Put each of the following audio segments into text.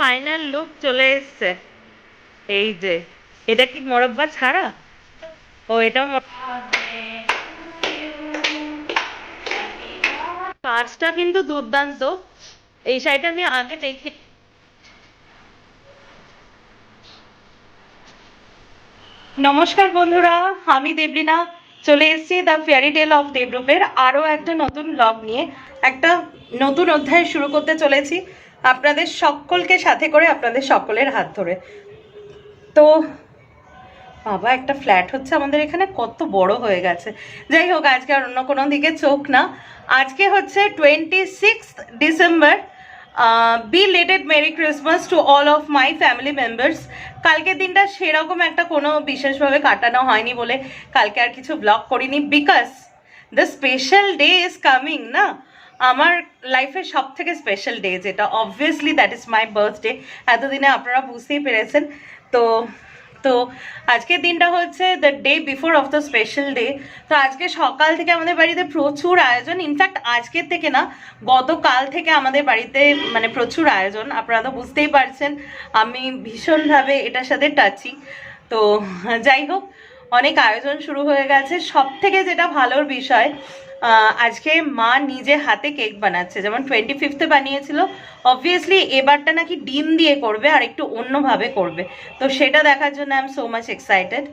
Final look চলে এসছে। এই যে, এটা কি মোরব্বা ছাড়া? ও এটা কাজটা কিন্তু দুর্দান্ত। এই শাড়িটা আমি আগে দেখি নমস্কার বন্ধুরা, আমি দেবলিনা চলে এসেছি দ্য ফেয়ারি টেল অফ দেবরূপের আরও একটা নতুন ব্লগ নিয়ে। একটা নতুন অধ্যায় শুরু করতে চলেছি। আপনাদের সকলকে সাথে করে আপনাদের সকলের হাত ধরে। তো, বাবা, একটা ফ্ল্যাট হচ্ছে আমাদের এখানে, কত বড় হয়ে গেছে। যাই হোক, আজকে আর অন্য কোনো দিকে চোখ না। আজকে হচ্ছে twenty six December belated merry Christmas to all of my family members কালকের দিনটা সেরকম একটা কোনো বিশেষভাবে কাটানো হয়নি বলে কালকে আর কিছু ব্লগ করিনি because the special day is coming না? আমার লাইফের সব থেকে স্পেশাল ডে যেটা obviously that is my birthday এতদিনে আপনারা বুঝতেই পেরেছেন। তো তো আজকের দিনটা হচ্ছে the day before of the special day তো আজকে সকাল থেকে আমাদের বাড়িতে প্রচুর আয়োজন। ইনফ্যাক্ট আজকের থেকে না, গতকাল থেকে আমাদের বাড়িতে মানে প্রচুর আয়োজন। আপনারা তো বুঝতেই পারছেন, আমি ভীষণভাবে এটার সাথে টাচি তো যাই হোক, অনেক আয়োজন শুরু হয়ে গেছে। সব থেকে যেটা ভালোর বিষয় আজকে মা নিজে হাতে কেক বানাচ্ছে। যেমন টোয়েন্টি ফিফথে বানিয়েছিল অবভিয়াসলি এবারটা নাকি ডিম দিয়ে করবে আর একটু অন্যভাবে করবে। তো সেটা দেখার জন্য I am so much excited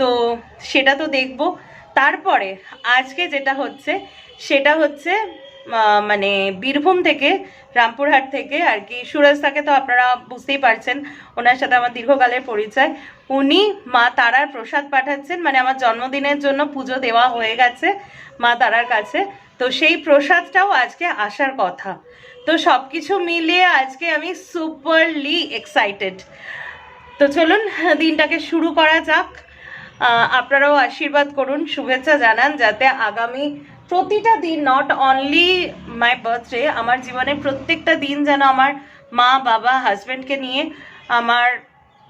তো সেটা তো দেখব। তারপরে আজকে যেটা হচ্ছে, সেটা হচ্ছে মানে বীরভূম থেকে, রামপুরহাট থেকে আর কি। সুরজ তাকে তো আপনারা বুঝতেই পারছেন, ওনার সাথে আমার দীর্ঘকালের পরিচয়। উনি মা তারার প্রসাদ পাঠাচ্ছেন মানে আমার জন্মদিনের জন্য পুজো দেওয়া হয়ে গেছে মা তারার কাছে। তো সেই প্রসাদটাও আজকে আসার কথা। তো সব কিছু মিলিয়ে আজকে আমি সুপারলি এক্সাইটেড। তো চলুন, দিনটাকে শুরু করা যাক। আপনারাও আশীর্বাদ করুন, শুভেচ্ছা জানান, যাতে আগামী প্রতিটা দিন নট অনলি মাই বার্থডে আমার জীবনের প্রত্যেকটা দিন যেন আমার মা, বাবা হাজব্যান্ডকে নিয়ে, আমার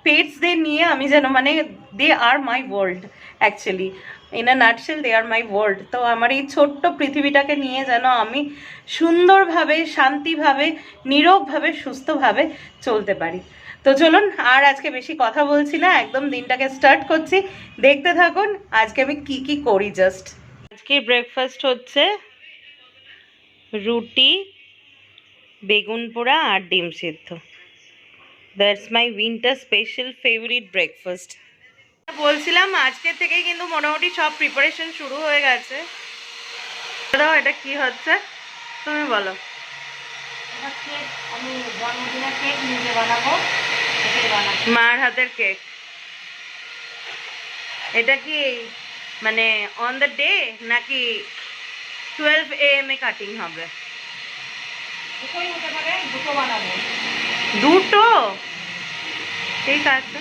পেটসদের নিয়ে আমি যেন মানে they are my world actually in a nutshell they are my world তো আমার এই ছোট্ট পৃথিবীটাকে নিয়ে যেন আমি সুন্দরভাবে, শান্তিভাবে নীরবভাবে সুস্থভাবে চলতে পারি। তো চলুন, আর আজকে বেশি কথা বলছি না, একদম দিনটাকে স্টার্ট করছি। দেখতে থাকুন, আজকে আমি কি কি করি জাস্ট আজকে ব্রেকফাস্ট হচ্ছে রুটি বেগুন পোড়া আর ডিম সিদ্ধ। That's my winter special favourite breakfast বলছিলাম আজকে থেকে কিন্তু মোটামুটি সব প্রিপারেশন শুরু হয়ে গেছে। দাও এটা কি হচ্ছে? তুমি বলো। আমি জন্মদিনের কেক নিজে বানাবো মার হাতের কেক এটা কি মানে অন দ্য ডে নাকি টুয়েলভ এ এম এ কাটিং হবে? দুটো ঠিক আছে।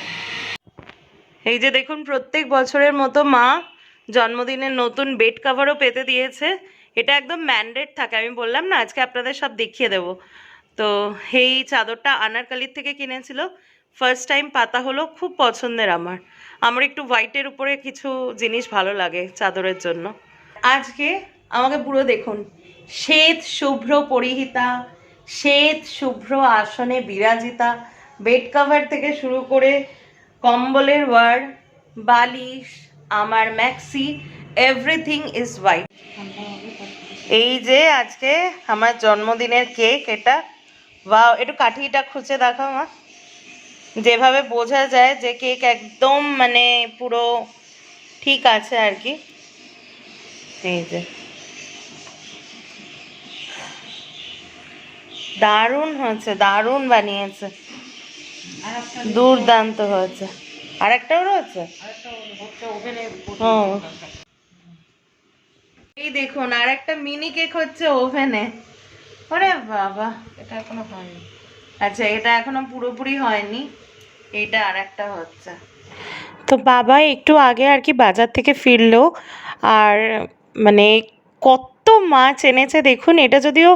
এই যে দেখুন প্রত্যেক বছরের মতো মা জন্মদিনের নতুন বেড কাভারও পেতে দিয়েছে। এটা একদম ম্যান্ডেট থাকে। আমি বললাম না আজকে আপনাদের সব দেখিয়ে দেবো। তো এই চাদরটা আনারকালির থেকে কিনেছিল। ফার্স্ট টাইম পাতা হলো খুব পছন্দের আমার। আমার একটু হোয়াইটের উপরে কিছু জিনিস ভালো লাগে চাদরের জন্য। আজকে আমাকে পুরো দেখুন, শ্বেত শুভ্র পরিহিতা, শ্বেত শুভ্র আসনে বিরাজিতা বেড কভার থেকে শুরু করে কম্বলের ওয়ার বালিশ, আমার ম্যাক্সি এভরিথিং ইজ হোয়াইট এই যে আজকে আমার জন্মদিনের কেক এটা। বা একটু কাঠিটা খুঁজে দেখো মা। যেভাবে বোঝা যায় যে কেক একদম মানে পুরো ঠিক আছে আর কি। এই যে। দারুণ হয়েছে, দারুণ বানিয়েছে। দুর্দান্ত হয়েছে। আর একটাও রয়েছে এই দেখুন আর একটা মিনি কেক হচ্ছে ওভেনে ওরে বাবা, এটা এখনও হয়নি। আচ্ছা এটা এখনও পুরোপুরি হয়নি। এটা আর একটা হচ্ছে। তো বাবা, একটু আগে আর কি বাজার থেকে ফিরলো, আর মানে কত মাছ এনেছে দেখুন, এটা যদিও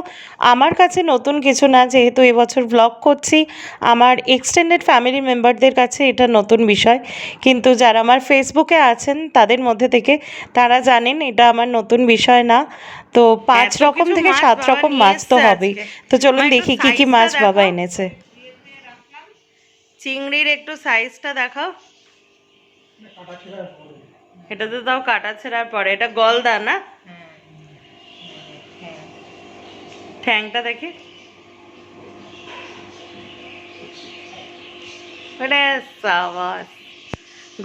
আমার কাছে নতুন কিছু না, যেহেতু এবছর ব্লগ করছি, আমার এক্সটেন্ডেড ফ্যামিলি মেম্বারদের কাছে এটা নতুন বিষয়। কিন্তু যারা আমার ফেসবুকে আছেন, তাদের মধ্যে থেকে তারা জানেন এটা আমার নতুন বিষয় না। তো পাঁচ রকম থেকে সাত রকম মাছ তো হবেই। তো চলুন দেখি কি কি মাছ বাবা এনেছে। চিংড়ির একটু সাইজটা দেখাও। এটা তো তাও কাটা ছেঁড়ার পরে। এটা গলদা না? হ্যাঁ হ্যাঁ ঠ্যাংটা দেখি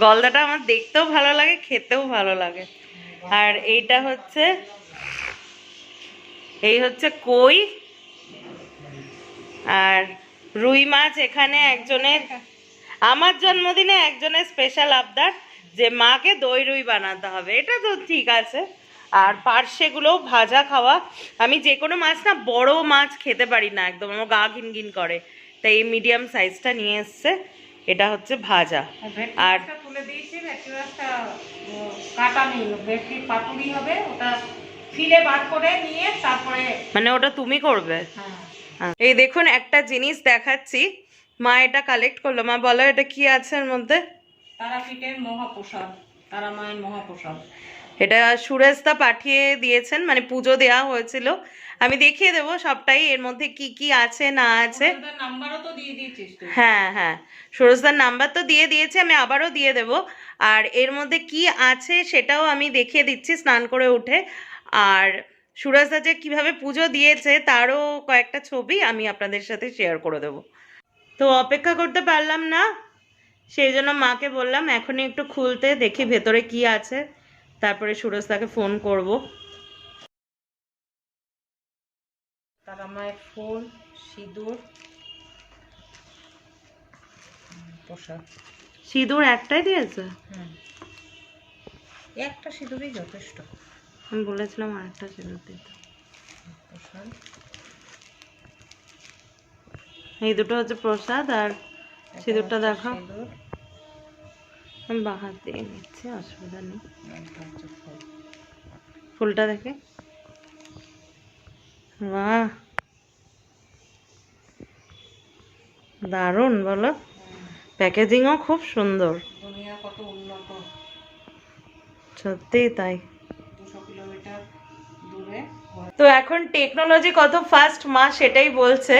গলদাটা আমার দেখতেও ভালো লাগে খেতেও ভালো লাগে। আর এইটা হচ্ছে এই হচ্ছে কই? আর রুই মাছ এখানে একজনের আমার জন্মদিনে একজনের স্পেশাল আবদার যে মাকে দই রুই বানাতে হবে। এটা তো ঠিক আছে। আর পার্শেগুলো ভাজা খাওয়া। আমি যে কোনো মাছ না বড় মাছ খেতে পারি না একদম। আমার গা ঘিন ঘিন করে। তাই এই মিডিয়াম সাইজটা নিয়ে এসছে। এটা হচ্ছে ভাজা। আর তুলে দিয়েছি কাটা নেই। পাতুরি হবে ওটা ফিলে বার করে নিয়ে তারপরে মানে ওটা তুমি করবে? হ্যাঁ। এই দেখুন একটা জিনিস দেখাচ্ছি। মা এটা কালেক্ট করল। মা বলো এটা কি আছে এর মধ্যে? তারাপীঠের মহাপ্রসাদ তারা মায়ের মহাপ্রসাদ। এটা সুরেশদা পাঠিয়ে দিয়েছেন মানে পুজো দেওয়া হয়েছিল। আমি দেখিয়ে দেবো সবটাই এর মধ্যে কি কি আছে না আছে। দিয়ে হ্যাঁ হ্যাঁ। সুরজদার নাম্বার তো দিয়ে দিয়েছে আমি আবারও দিয়ে দেব। আর এর মধ্যে কি আছে সেটাও আমি দেখিয়ে দিচ্ছি স্নান করে উঠে। আর সুরজদা যে কীভাবে পুজো দিয়েছে তারও কয়েকটা ছবি আমি আপনাদের সাথে শেয়ার করে দেব। তো অপেক্ষা করতে পারলাম না সেই জন্য মাকে বললাম এখনই একটু খুলতে দেখি ভেতরে কি আছে। তারপরে সুরজদাকে ফোন করব। তারা মায়ের ফুল সিঁদুর সিঁদুর একটাই দিয়েছে? একটা সিঁদুরই যথেষ্ট। আমি বলেছিলাম আরেকটা সিঁদুর দিতে এই দুটো হচ্ছে প্রসাদ আর সিঁদুরটা সিঁদুর, আমি বাহাত দিয়ে নিচ্ছি অসুবিধা নেই। ফুলটা দেখে। বাহ! দারুণ বলো। প্যাকেজিংও খুব সুন্দর। সত্যিই তাই। তো এখন টেকনোলজি কত ফাস্ট মা সেটাই বলছে।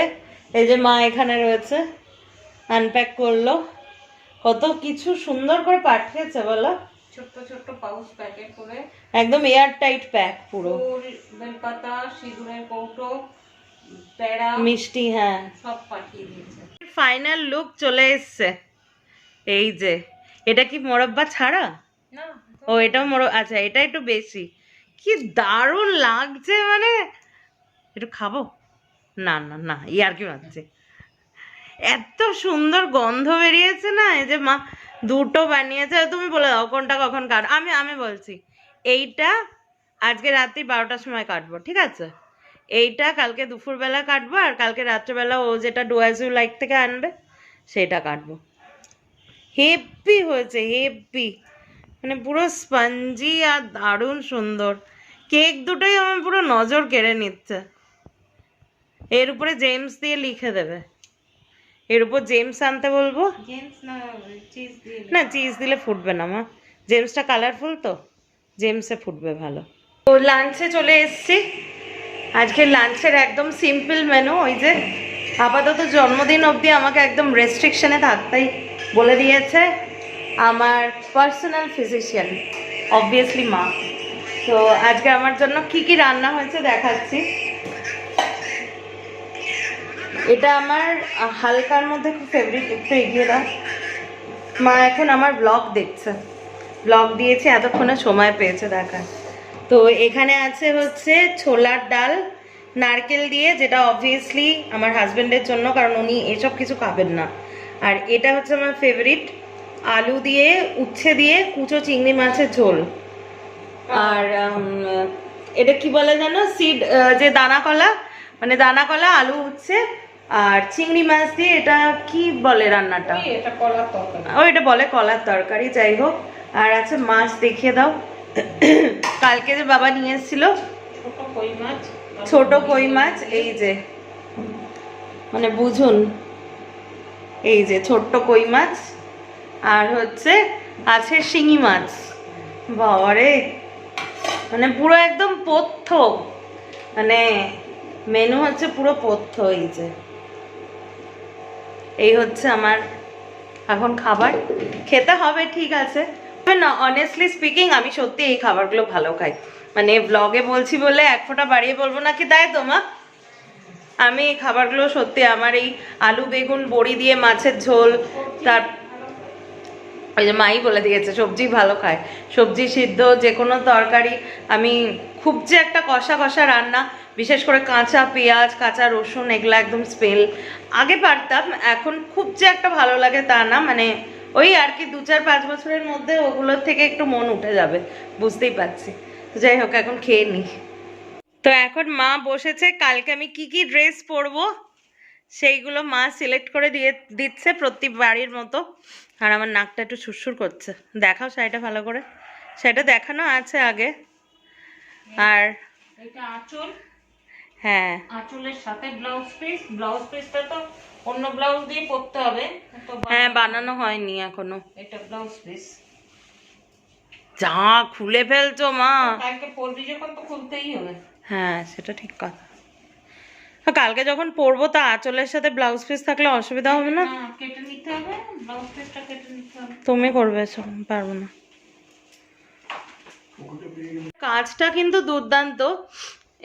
এই যে মা এখানে রয়েছে আনপ্যাক করল। কত কিছু সুন্দর করে পাঠিয়েছে বলো। ছোট্ট ছোট্ট পাউচ প্যাকেট করে। একদম এয়ার টাইট প্যাক পুরো। ফুল বেলপাতা সিঁদুরের কৌটো প্যাড়া মিষ্টি হ্যাঁ। সব পাঠিয়ে দিয়েছে। ফাইনাল লুক চলে এসছে। এই যে এটা কি মোরব্বা ছাড়া? না ও এটাও মোর আচ্ছা এটা একটু বেশি। কি দারুণ লাগছে মানে। একটু খাব? না না না ইয়ার কি ভাবছে এত সুন্দর গন্ধ বেরিয়েছে না, এই যে মা দুটো বানিয়েছে, তুমি বলে দাও কোনটা কখন কাট, আমি আমি বলছি, এইটা আজকে রাত্রি বারোটার সময় কাটবো, ঠিক আছে? এইটা কালকে দুপুরবেলা কাটবো, আর কালকে রাত্রেবেলা ও যেটা ডোয়াজু লাইক থেকে আনবে সেটা কাটবো। হেভি হয়েছে হেভি মানে পুরো স্পঞ্জি আর দারুণ সুন্দর। কেক দুটোই আমার পুরো নজর কেড়ে নিচ্ছে। এর উপরে জেমস দিয়ে লিখে দেবে। এর উপর জেমস আনতে বলব? না চিজ দিয়ে না চিজ দিলে ফুটবে না মা। জেমসটা কালারফুল তো? জেমসে ফুটবে ভালো। তো লাঞ্চে চলে এসেছি। আজকে লাঞ্চের একদম সিম্পল মেনু ওই যে আপাতত জন্মদিন অবধি আমাকে একদম রেস্ট্রিকশনে থাকতেই বলে দিয়েছে। আমার পার্সোনাল ফিজিশিয়ান অবভিয়াসলি মা। তো আজকে আমার জন্য কি কি রান্না হয়েছে দেখাচ্ছি। এটা আমার হালকার মধ্যে খুব ফেভারিট একটু এগিয়ে দাও। মা এখন আমার ব্লগ দেখছে। ব্লগ দিয়েছে, এতক্ষণে সময় পেয়েছে দেখার। তো এখানে আছে হচ্ছে ছোলার ডাল, নারকেল দিয়ে, যেটা অবভিয়াসলি আমার হাজবেন্ডের জন্য, কারণ উনি এসব কিছু খাবেন না। আর এটা হচ্ছে আমার ফেভারিট আলু দিয়ে উচ্ছে দিয়ে কুচো চিংড়ি মাছের ঝোল। আর এটা কি বলে যেন সিড যে দানা কলা মানে দানা কলা আলু উচ্ছে আর চিংড়ি মাছ দিয়ে এটা কি বলে রান্নাটা? ও এটা বলে কলার তরকারি যাই হোক। আর আছে মাছ দেখিয়ে দাও। কালকে যে বাবা নিয়ে এসেছিল কই মাছ? ছোট কই মাছ এই যে। মানে বুঝুন এই যে ছোট্ট কই মাছ। আর হচ্ছে আছে শিঙি মাছ। বাবারে। মানে পুরো একদম পথ্য। মানে মেনু হচ্ছে পুরো পথ্য এই যে। এই হচ্ছে আমার এখন খাবার। খেতে হবে, ঠিক আছে। না অনেস্টলি স্পিকিং আমি সত্যি এই খাবারগুলো ভালো খাই। মানে ব্লগে বলছি বলে এক ফোঁটা বাড়িয়ে বলব না কি তাই তো মা। আমি এই খাবারগুলো সত্যি আমার এই আলু, বেগুন, বড়ি দিয়ে মাছের ঝোল, তার ওই যে মাই বলে দিয়েছে, সবজি ভালো খায়। সবজি সিদ্ধ যে কোনো তরকারি, আমি খুব যে একটা কষা কষা রান্না, বিশেষ করে কাঁচা পেঁয়াজ, কাঁচা রসুন, এগুলো একদম স্পেল আগে পারতাম, এখন খুব যে একটা ভালো লাগে তা না মানে ওই আর কি দু চার পাঁচ বছরের মধ্যে ওগুলোর থেকে একটু মন উঠে যাবে, বুঝতেই পারছি। তো যাই হোক, এখন খেয়ে নিই তো এখন মা বসেছে, কালকে আমি কি কি ড্রেস পরবো, সেইগুলো মা সিলেক্ট করে দিয়ে দিচ্ছে প্রতি বাড়ির মতো। আর আমার নাকটা একটু সুরসুর করছে। দেখাও শাড়িটা ভালো করে। শাড়িটা দেখানো আছে আগে। আর এটা আঁচল। হ্যাঁ। আঁচলের সাথে ব্লাউজ পিস। ব্লাউজ পিসটা তো অন্য ব্লাউজ দিয়ে পরতে হবে। তো হ্যাঁ বানানো হয়নি এখনও। এটা ব্লাউজ পিস। যা খুলে ফেলছো মা। কালকে পরবি যখন তো খুলতেই হবে। হ্যাঁ সেটা ঠিক কথা। কালকে যখন পরবো তা আঁচলের সাথে ব্লাউজ পিস থাকলে অসুবিধা হবে না? না কেটে নিতে হবে ব্লাউজ পিসটা কেটে নিতে হবে। তুমি করবে পারব না। কাজটা কিন্তু দুর্দান্ত।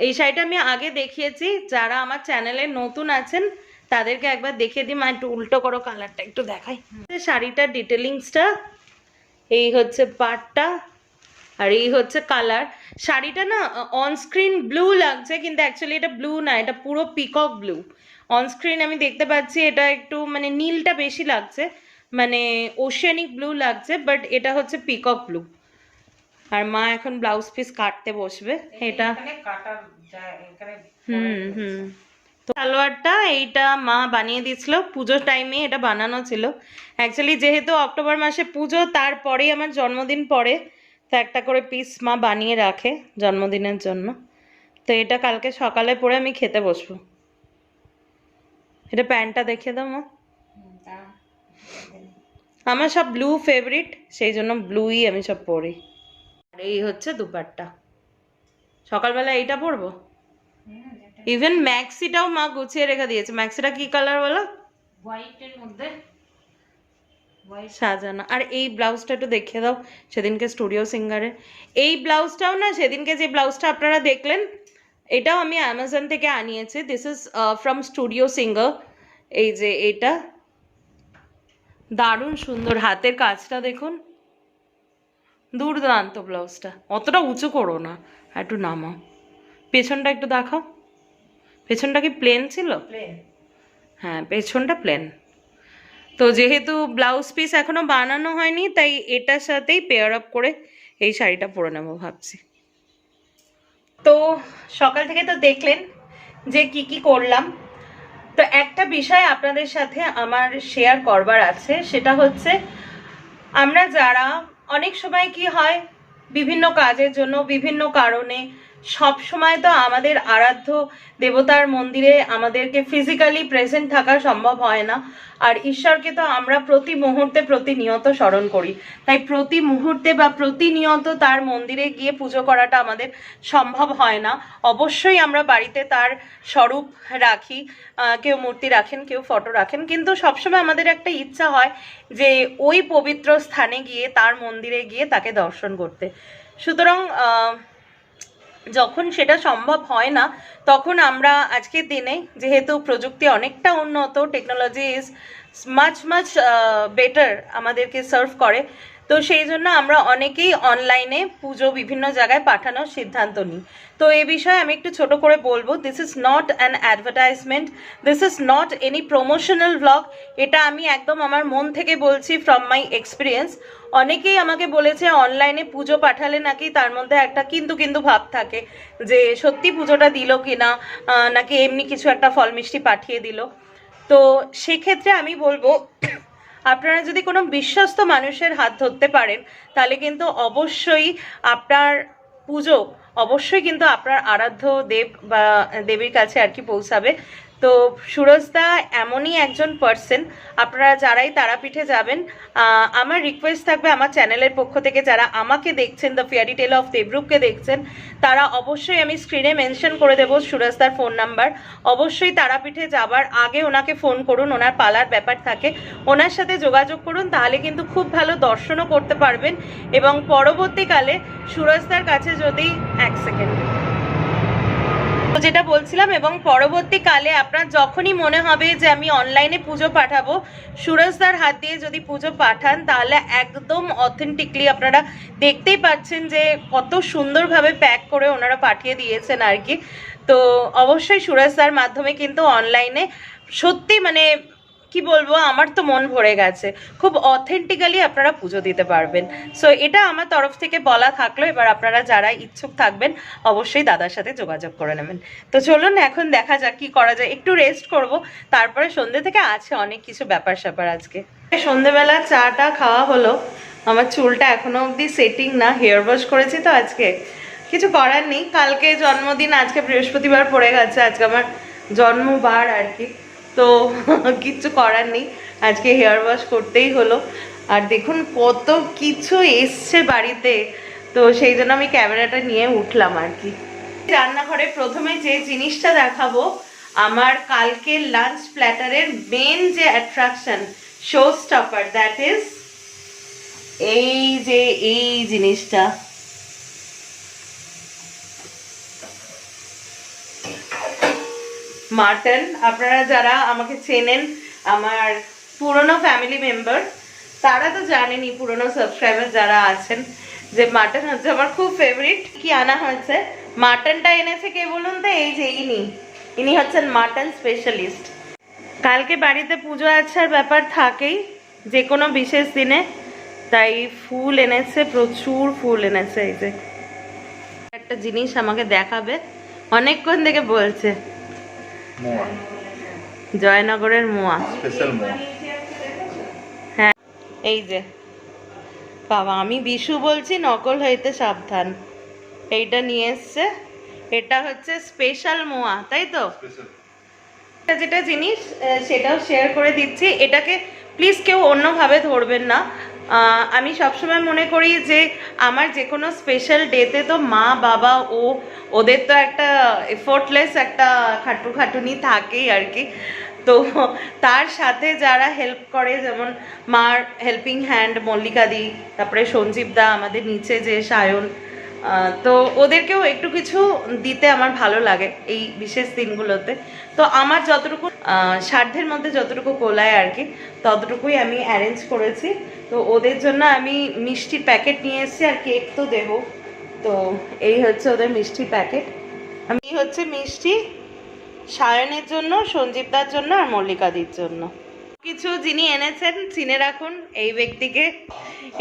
এই শাড়িটা আমি আগে দেখিয়েছি যারা আমার চ্যানেলে নতুন আছেন তাদেরকে একবার দেখিয়ে দিই মা একটু উল্টো করো কালারটা একটু দেখাই। শাড়িটার ডিটেলিংসটা এই হচ্ছে পাটটা। আর এই হচ্ছে কালার শাড়িটা না অনস্ক্রিন ব্লু লাগছে কিন্তু অ্যাকচুয়ালি এটা ব্লু না এটা পুরো পিকক ব্লু অনস্ক্রিন আমি দেখতে পাচ্ছি এটা একটু মানে নীলটা বেশি লাগছে মানে ওশিয়ানিক ব্লু লাগছে বাট এটা হচ্ছে পিকক ব্লু আর মা এখন ব্লাউজ পিস কাটতে বসবে এটা হুম হুম। তো সালোয়ারটা এইটা মা বানিয়ে দিয়েছিল পুজোর টাইমে এটা বানানো ছিল। অ্যাকচুয়ালি যেহেতু অক্টোবর মাসে পুজো তারপরেই আমার জন্মদিন পড়ে তো একটা করে পিস মা বানিয়ে রাখে জন্মদিনের জন্য। তো এটা কালকে সকালে পরে আমি খেতে বসবো। এটা প্যান্টটা দেখে দাও মা। আমার সব ব্লু ফেভারিট সেই জন্য ব্লুই আমি সব পরি। আর এই হচ্ছে দুপাট্টা। সকালবেলা এইটা পরবো? ইভেন ম্যাক্সিটাও মা গুছিয়ে রেখে দিয়েছে। ম্যাক্সিটা কি কালার বলো? হোয়াইটের মধ্যে। সাজানো। আর এই ব্লাউজটা একটু দেখিয়ে দাও সেদিনকে স্টুডিও সিঙ্গারের এই ব্লাউজটাও না সেদিনকে যে ব্লাউজটা আপনারা দেখলেন এটাও আমি অ্যামাজন থেকে আনিয়েছি। This is from studio singer এই যে এটা। দারুণ সুন্দর হাতের কাজটা দেখুন। দুর্দান্ত ব্লাউজটা। অতটা উঁচু করো না একটু নামাও। পেছনটা একটু দেখাও। পেছনটা কি প্লেন ছিল? হ্যাঁ পেছনটা প্লেন তো যেহেতু ব্লাউজ পিস এখনও বানানো হয়নি, তাই এটার সাথেই পেয়ার আপ করে এই শাড়িটা পরে নেব ভাবছি। তো সকাল থেকে তো দেখলেন যে কি কি করলাম। তো একটা বিষয় আপনাদের সাথে আমার শেয়ার করবার আছে, সেটা হচ্ছে আমরা যারা অনেক সময় কি হয় বিভিন্ন কাজের জন্য বিভিন্ন কারণে সব সময় তো আমাদের আরাধ্য দেবতার মন্দিরে আমাদেরকে ফিজিক্যালি প্রেজেন্ট থাকা সম্ভব হয় না। আর ঈশ্বরকে তো আমরা প্রতি মুহূর্তে প্রতিনিয়ত স্মরণ করি। তাই প্রতি মুহূর্তে বা প্রতিনিয়ত তার মন্দিরে গিয়ে পুজো করাটা আমাদের সম্ভব হয় না। অবশ্যই আমরা বাড়িতে তার স্বরূপ রাখি কেউ মূর্তি রাখেন, কেউ ফটো রাখেন। কিন্তু সবসময় আমাদের একটা ইচ্ছা হয় যে ওই পবিত্র স্থানে গিয়ে তার মন্দিরে গিয়ে তাকে দর্শন করতে। সুতরাং যখন সেটা সম্ভব হয় না, তখন আমরা আজকের দিনে, যেহেতু প্রযুক্তি অনেকটা উন্নত technology is much much better আমাদেরকে সার্ভ করে তো সেই জন্য আমরা অনেকেই অনলাইনে পুজো বিভিন্ন জায়গায় পাঠানোর সিদ্ধান্ত নিই। তো এ বিষয়ে আমি একটু ছোট করে বলব this is not an advertisement this is not any promotional blog এটা আমি একদম আমার মন থেকে বলছি ফ্রম মাই এক্সপিরিয়েন্স অনেকেই আমাকে বলেছে অনলাইনে পুজো পাঠালে নাকি তার মধ্যে একটা কিন্তু কিন্তু ভাব থাকে যে, সত্যি পুজোটা দিল কিনা নাকি এমনি কিছু একটা ফল মিষ্টি পাঠিয়ে দিল। তো সেক্ষেত্রে আমি বলব আপনারা যদি কোনো বিশ্বস্ত মানুষের হাত ধরতে পারেন, তাহলে কিন্তু অবশ্যই আপনার পুজো, অবশ্যই কিন্তু আপনার আরাধ্য দেব বা দেবীর কাছে আর কি পৌঁছাবে। তো সুরজদা এমনই একজন পার্সন আপনারা যারাই তারাপীঠে যাবেন আমার রিকোয়েস্ট থাকবে আমার চ্যানেলের পক্ষ থেকে যারা আমাকে দেখছেন দ্য ফেয়ারি টেল অফ দেবরূপকে দেখছেন, তারা অবশ্যই আমি স্ক্রিনে মেনশন করে দেবো সুরজদার ফোন নাম্বার অবশ্যই তারাপীঠে যাবার আগে ওনাকে ফোন করুন, ওনার পালার ব্যাপার থাকে। ওনার সাথে যোগাযোগ করুন, তাহলে কিন্তু খুব ভালো দর্শনও করতে পারবেন। এবং পরবর্তীকালে সুরজদার কাছে যদি এক সেকেন্ড যেটা বলছিলাম, এবং পরবর্তীকালে আপনার যখনই মনে হবে যে আমি অনলাইনে পুজো পাঠাবো সুরজদার হাত দিয়ে যদি পুজো পাঠান, তাহলে একদম অথেন্টিকলি আপনারা দেখতেই পাচ্ছেন যে কত সুন্দরভাবে প্যাক করে ওনারা পাঠিয়ে দিয়েছেন আর কি। তো অবশ্যই সুরজদার মাধ্যমে কিন্তু অনলাইনে সত্যি মানে কি বলব, আমার তো মন ভরে গেছে। খুব অথেন্টিক্যালি আপনারা পুজো দিতে পারবেন। সো এটা আমার তরফ থেকে বলা থাকল। এবার আপনারা যারা ইচ্ছুক থাকবেন, অবশ্যই দাদার সাথে যোগাযোগ করে নেবেন। তো চলুন এখন দেখা যাক কি করা যায়। একটু রেস্ট করব। তারপরে সন্ধ্যে থেকে আছে অনেক কিছু ব্যাপার স্যাপার আজকে। সন্ধ্যেবেলা চাটা খাওয়া হলো। আমার চুলটা এখনও অবধি সেটিং না হেয়ার ওয়াশ করেছি তো আজকে। কিছু করার নেই। কালকে জন্মদিন, আজকে বৃহস্পতিবার পড়ে গেছে। আজকে আমার জন্মবার আর কি। তো কিচ্ছু করার নেই। আজকে হেয়ার ওয়াশ করতেই হলো। আর দেখুন কত কিছু এসছে বাড়িতে। তো সেই জন্য আমি ক্যামেরাটা নিয়ে উঠলাম আর কি। রান্নাঘরে প্রথমে যে জিনিসটা দেখাবো, আমার কালকে লাঞ্চ প্ল্যাটারের মেন যে attraction show stopper that is এই যে, এই জিনিসটা। মাটন আপনারা যারা আমাকে চেনেন, আমার পুরনো ফ্যামিলি মেম্বার তারা তো জানেনই পুরনো সাবস্ক্রাইবার যারা আছেন যে মাটন হচ্ছে আমার খুব ফেভারিট কি আনা হয়েছে? মাটনটা এনেছে কে বলুন তো? এই যে ইনি। ইনি হচ্ছেন মাটন স্পেশালিস্ট কালকে বাড়িতে পুজো আচ্ছার ব্যাপার থাকেই, যে কোনো বিশেষ দিনে। তাই ফুল এনেছে, প্রচুর ফুল এনেছে এই যে। একটা জিনিস আমাকে দেখাবে, অনেকক্ষণ থেকে বলছে। মোয়া। জয়নগরের মোয়া। স্পেশাল মোয়া। হ্যাঁ এই যে। বাবা আমি বিশু বলছি নকল হইতে সাবধান। এইটা নিয়ে এসছে। এটা হচ্ছে স্পেশাল মোয়া তাই তো? এটা যেটা জিনিস সেটাও শেয়ার করে দিচ্ছি। এটাকে প্লিজ কেউ অন্যভাবে ধরবেন না। আমি সবসময় মনে করি যে আমার যে কোনো স্পেশাল ডেতে তো মা, বাবা, ও, ওদের তো একটা এফোর্টলেস একটা খাটু খাটুনি থাকেই আর কি। তো তার সাথে যারা হেল্প করে, যেমন মার হেল্পিং হ্যান্ড মল্লিকাদি তারপরে সঞ্জীব দা, আমাদের নিচে যে সায়ন তো ওদেরকেও একটু কিছু দিতে আমার ভালো লাগে এই বিশেষ দিনগুলোতে। তো আমার যতটুকু সাধ্যের মধ্যে যতটুকু কোলায় আর কি, ততটুকুই আমি অ্যারেঞ্জ করেছি। তো ওদের জন্য আমি মিষ্টির প্যাকেট নিয়ে এসেছি আর কেক তো দেব। তো এই হচ্ছে ওদের মিষ্টির প্যাকেট আমি হচ্ছে মিষ্টি সায়নের জন্য, সঞ্জীবদার জন্য আর মল্লিকাদির জন্য। কিছু যিনি এনেছেন, চিনে রাখুন এই ব্যক্তিকে।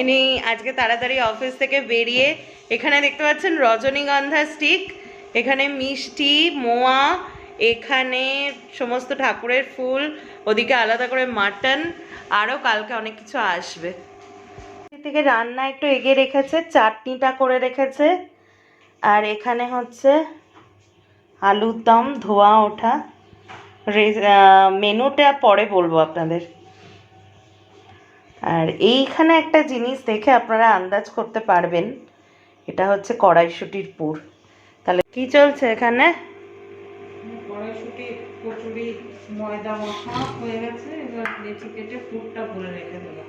ইনি আজকে তাড়াতাড়ি অফিস থেকে বেরিয়ে, এখানে দেখতে পাচ্ছেন রজনীগন্ধা স্টিক এখানে মিষ্টি, মোয়া এখানে সমস্ত ঠাকুরের ফুল, ওদিকে আলাদা করে মাটন, আরও কালকে অনেক কিছু আসবে। থেকে রান্না একটু এগিয়ে রেখেছে, চাটনিটা করে রেখেছে। আর এখানে হচ্ছে আলুর দম, ধোয়া, ওঠা। মেনুটা পরে বলব আপনাদের। আর এইখানে একটা জিনিস দেখে আপনারা আন্দাজ করতে পারবেন, এটা হচ্ছে কড়াইশুটির পুর। তাহলে কি চলছে এখানে? কড়াইশুটি কচুরি, ময়দা মাখা হয়ে গেছে। এবার লেচি কেটে পুরটা ভরে রেখে দেবো।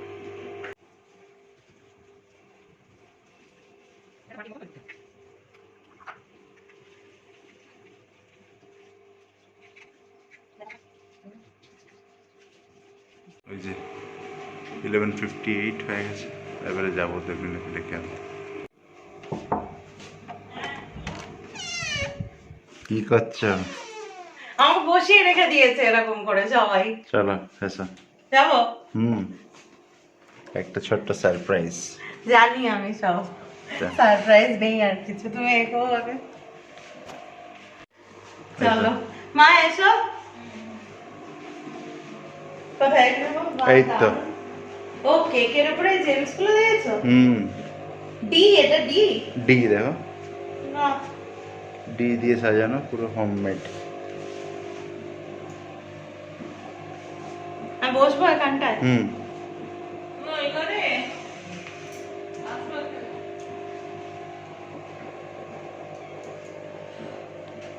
ওই যে ইলেভেন ফিফটি এইট হয়ে গেছে। এবারে যাব দেখুন দেখে আনব কি করছ? বসিয়ে রেখে দিয়েছে এরকম করে সবাই। চলো এসো। যাব? হুম। একটা ছোট্ট সারপ্রাইজ জানি আমি সব। সারপ্রাইজ নেই আর কিছু। তুমি এগো আগে। চলো। মা এসো। কোথায় এই তো। ও কেকের উপরে জেমসগুলো দিয়েছ? হুম। ডি এটা ডি ডি দেখো। না। ডি দিয়ে সাজানো পুরো হোমমেড বসবো এখানটায় হুম এখানে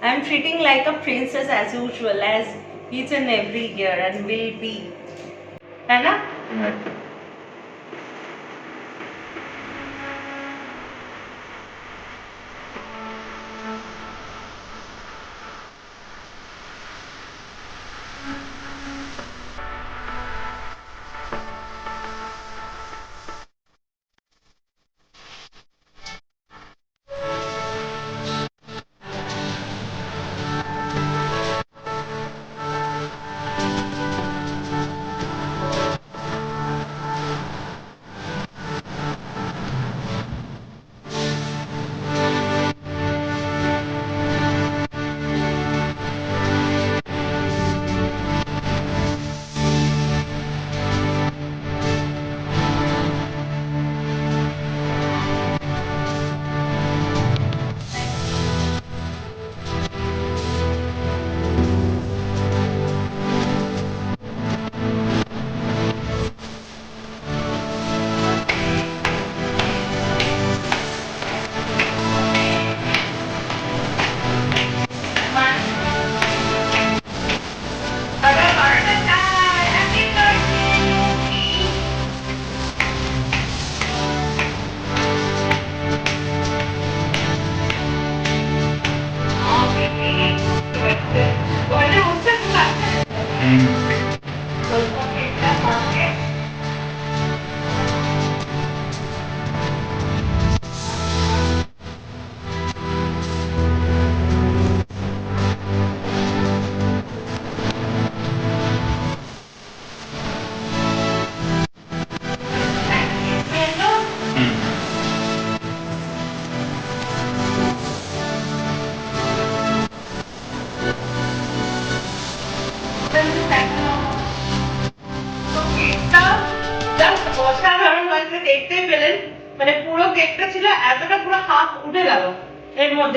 I'm treating like a princess as usual as each and every year and will be. है ना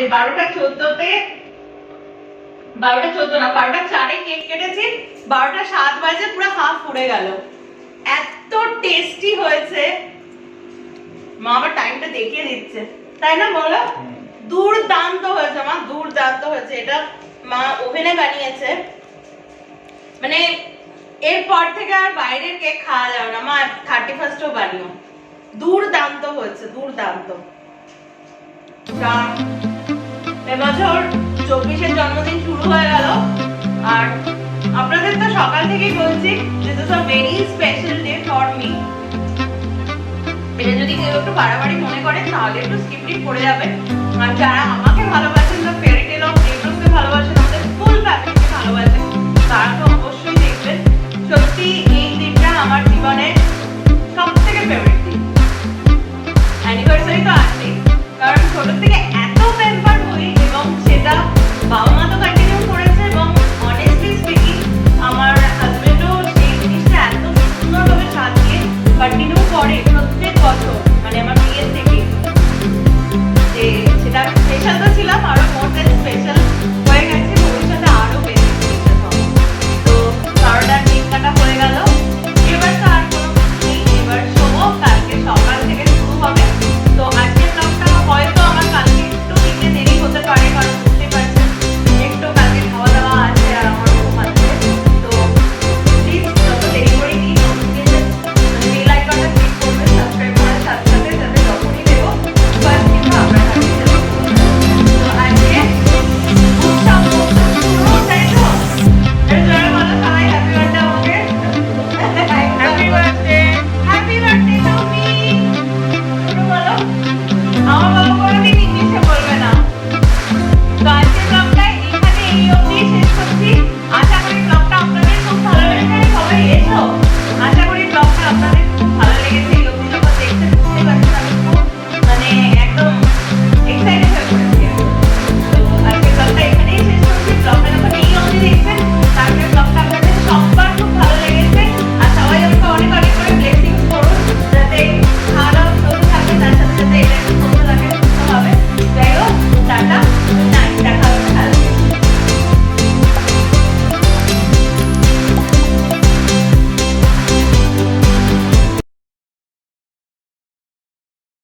মধ্যে বারোটা চোদ্দতে বারোটা চোদ্দ না বারোটা চারে কেক কেটেছি বারোটা সাত বাজে পুরো হাফ উড়ে গেল। এত টেস্টি হয়েছে। মা আবার টাইমটা দেখিয়ে দিচ্ছে। তাই না বলো? দুর্দান্ত হয়েছে মা দুর্দান্ত হয়েছে। এটা মা ওভেনে বানিয়েছে। মানে এরপর থেকে আর বাইরের কেক খাওয়া যাবে না। মা থার্টি ফার্স্টও বানিও। দুর্দান্ত হয়েছে দুর্দান্ত। তা এবছর চব্বিশের জন্মদিন শুরু হয়ে গেল। আর আপনাদের তো সকাল থেকেই বলছি this is a very special day for me এটা যদি কেউ একটু বাড়াবাড়ি মনে করে, তাহলে একটু স্কিপ টিপ করে যাবে। আর যারা আমাকে ভালোবাসেন বা ফেয়ারি টেল অফ ডেভলপকে ভালোবাসেন, আমাদের ফুল ফ্যামিলিকে ভালোবাসেন, তারা তো অবশ্যই দেখবেন। সত্যি এই দিনটা আমার জীবনে সব থেকে ফেভারিট দিন। অ্যানিভার্সারি তো আছেই, কারণ ছোট থেকে এত মেম্বার সেটা বাবা মা তো কন্টিনিউ করেছে এবং অনেস্টলি স্পিকিং আমার হাজবেন্ডও সেই জিনিসটা এত সুন্দরভাবে সাজিয়ে কন্টিনিউ করে প্রত্যেক বছর মানে আমার বিয়ের থেকে। যে সেটা স্পেশাল তো ছিলাম, আরও মোর দেন স্পেশাল